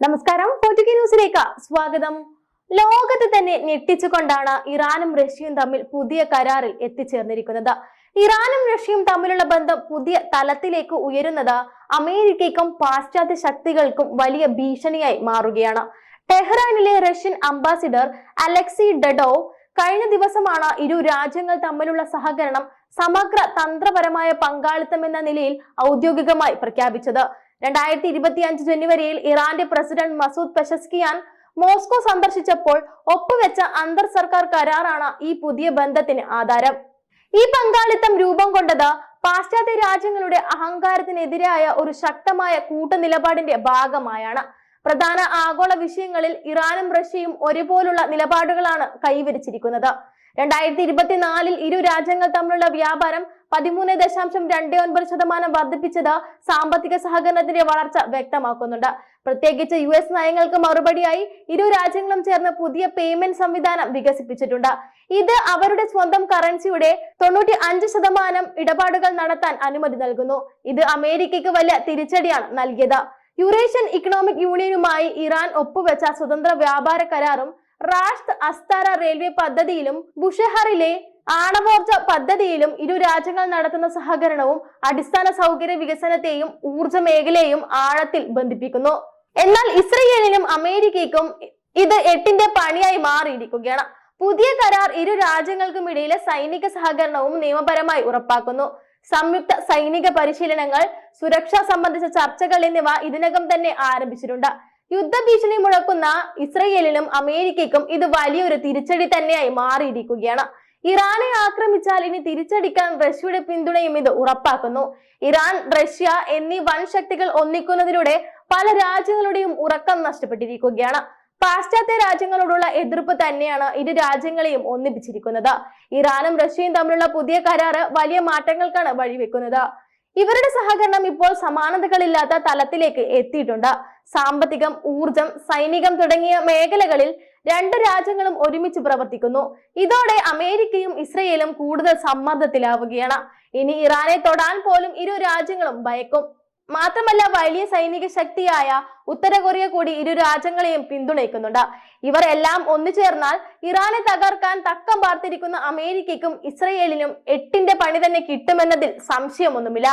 നമസ്കാരം. പൊതുക്കി ന്യൂസിലേക്ക് സ്വാഗതം. ലോകത്തെ തന്നെ ഞെട്ടിച്ചുകൊണ്ടാണ് ഇറാനും റഷ്യയും തമ്മിൽ പുതിയ കരാറിൽ എത്തിച്ചേർന്നിരിക്കുന്നത്. ഇറാനും റഷ്യയും തമ്മിലുള്ള ബന്ധം പുതിയ തലത്തിലേക്ക് ഉയരുന്നത് അമേരിക്കയ്ക്കും പാശ്ചാത്യ ശക്തികൾക്കും വലിയ ഭീഷണിയായി മാറുകയാണ്. ടെഹ്റാനിലെ റഷ്യൻ അംബാസിഡർ അലക്സി ഡഡോ കഴിഞ്ഞ ദിവസമാണ് ഇരു രാജ്യങ്ങൾ തമ്മിലുള്ള സഹകരണം സമഗ്ര തന്ത്രപരമായ പങ്കാളിത്തം എന്ന നിലയിൽ ഔദ്യോഗികമായി പ്രഖ്യാപിച്ചത്. രണ്ടായിരത്തി ഇരുപത്തി അഞ്ച് ജനുവരിയിൽ ഇറാന്റെ പ്രസിഡന്റ് മസൂദ് പെഷസ്കിയാൻ മോസ്കോ സന്ദർശിച്ചപ്പോൾ ഒപ്പുവെച്ച അന്തർ സർക്കാർ കരാറാണ് ഈ പുതിയ ബന്ധത്തിന് ആധാരം. ഈ പങ്കാളിത്തം രൂപം കൊണ്ടത് പാശ്ചാത്യ രാജ്യങ്ങളുടെ അഹങ്കാരത്തിനെതിരായ ഒരു ശക്തമായ കൂട്ടനിലപാടിന്റെ ഭാഗമായാണ്. പ്രധാന ആഗോള വിഷയങ്ങളിൽ ഇറാനും റഷ്യയും ഒരുപോലുള്ള നിലപാടുകളാണ് കൈവരിച്ചിരിക്കുന്നത്. രണ്ടായിരത്തി ഇരുപത്തിനാലിൽ ഇരു രാജ്യങ്ങൾ തമ്മിലുള്ള വ്യാപാരം പതിമൂന്ന് ദശാംശം രണ്ട് ഒൻപത് ശതമാനം വർദ്ധിപ്പിച്ചത് സാമ്പത്തിക സഹകരണത്തിന്റെ വളർച്ച വ്യക്തമാക്കുന്നുണ്ട്. പ്രത്യേകിച്ച് യു എസ് നയങ്ങൾക്ക് മറുപടിയായി ഇരു രാജ്യങ്ങളും ചേർന്ന് പുതിയ പേയ്മെന്റ് സംവിധാനം വികസിപ്പിച്ചിട്ടുണ്ട്. ഇത് അവരുടെ സ്വന്തം കറൻസിയുടെ തൊണ്ണൂറ്റി അഞ്ച് ശതമാനം ഇടപാടുകൾ നടത്താൻ അനുമതി നൽകുന്നു. ഇത് അമേരിക്കയ്ക്ക് വലിയ തിരിച്ചടിയാണ് നൽകിയത്. യുറേഷ്യൻ ഇക്കണോമിക് യൂണിയനുമായി ഇറാൻ ഒപ്പുവെച്ച സ്വതന്ത്ര വ്യാപാര കരാറും റാഷ്ത് അസ്താര റെയിൽവേ പദ്ധതിയിലും ബുഷഹറിലെ ആണവോർജ പദ്ധതിയിലും ഇരു രാജ്യങ്ങൾ നടത്തുന്ന സഹകരണവും അടിസ്ഥാന സൗകര്യ വികസനത്തെയും ഊർജ മേഖലയെയും ആഴത്തിൽ ബന്ധിപ്പിക്കുന്നു. എന്നാൽ ഇസ്രയേലിനും അമേരിക്കയ്ക്കും ഇത് എട്ടിന്റെ പണിയായി മാറിയിരിക്കുകയാണ്. പുതിയ കരാർ ഇരു രാജ്യങ്ങൾക്കും ഇടയിലെ സൈനിക സഹകരണവും നിയമപരമായി ഉറപ്പാക്കുന്നു. സംയുക്ത സൈനിക പരിശീലനങ്ങൾ സുരക്ഷ സംബന്ധിച്ച ചർച്ചകൾ എന്നിവ ഇതിനകം തന്നെ ആരംഭിച്ചിട്ടുണ്ട്. യുദ്ധഭീഷണി മുഴക്കുന്ന ഇസ്രയേലിനും അമേരിക്കയ്ക്കും ഇത് വലിയൊരു തിരിച്ചടി തന്നെയായി മാറിയിരിക്കുകയാണ്. ഇറാനെ ആക്രമിച്ചാൽ ഇനി തിരിച്ചടിക്കാൻ റഷ്യയുടെ പിന്തുണയും ഇത് ഉറപ്പാക്കുന്നു. ഇറാൻ റഷ്യ എന്നീ വൻ ശക്തികൾ ഒന്നിക്കുന്നതിലൂടെ പല രാജ്യങ്ങളുടെയും ഉറക്കം നഷ്ടപ്പെട്ടിരിക്കുകയാണ്. പാശ്ചാത്യ രാജ്യങ്ങളോടുള്ള എതിർപ്പ് തന്നെയാണ് ഇരു രാജ്യങ്ങളെയും ഒന്നിപ്പിച്ചിരിക്കുന്നത്. ഇറാനും റഷ്യയും തമ്മിലുള്ള പുതിയ കരാറ് വലിയ മാറ്റങ്ങൾക്കാണ് വഴിവെക്കുന്നത്. ഇവരുടെ സഹകരണം ഇപ്പോൾ സമാനതകളില്ലാത്ത തലത്തിലേക്ക് എത്തിയിട്ടുണ്ട്. സാമ്പത്തികം ഊർജം സൈനികം തുടങ്ങിയ മേഖലകളിൽ രണ്ട് രാജ്യങ്ങളും ഒരുമിച്ച് പ്രവർത്തിക്കുന്നു. ഇതോടെ അമേരിക്കയും ഇസ്രയേലും കൂടുതൽ സമ്മർദ്ദത്തിലാവുകയാണ്. ഇനി ഇറാനെ തൊടാൻ പോലും ഇരു രാജ്യങ്ങളും ഭയക്കും. മാത്രമല്ല വലിയ സൈനിക ശക്തിയായ ഉത്തര കൊറിയ കൂടി ഇരു രാജ്യങ്ങളെയും പിന്തുണയ്ക്കുന്നുണ്ട്. ഇവർ എല്ലാം ഒന്നു ചേർന്നാൽ ഇറാനെ തകർക്കാൻ തക്കം പാർത്തിരിക്കുന്ന അമേരിക്കയ്ക്കും ഇസ്രയേലിനും എട്ടിന്റെ പണി തന്നെ കിട്ടുമെന്നതിൽ സംശയമൊന്നുമില്ല.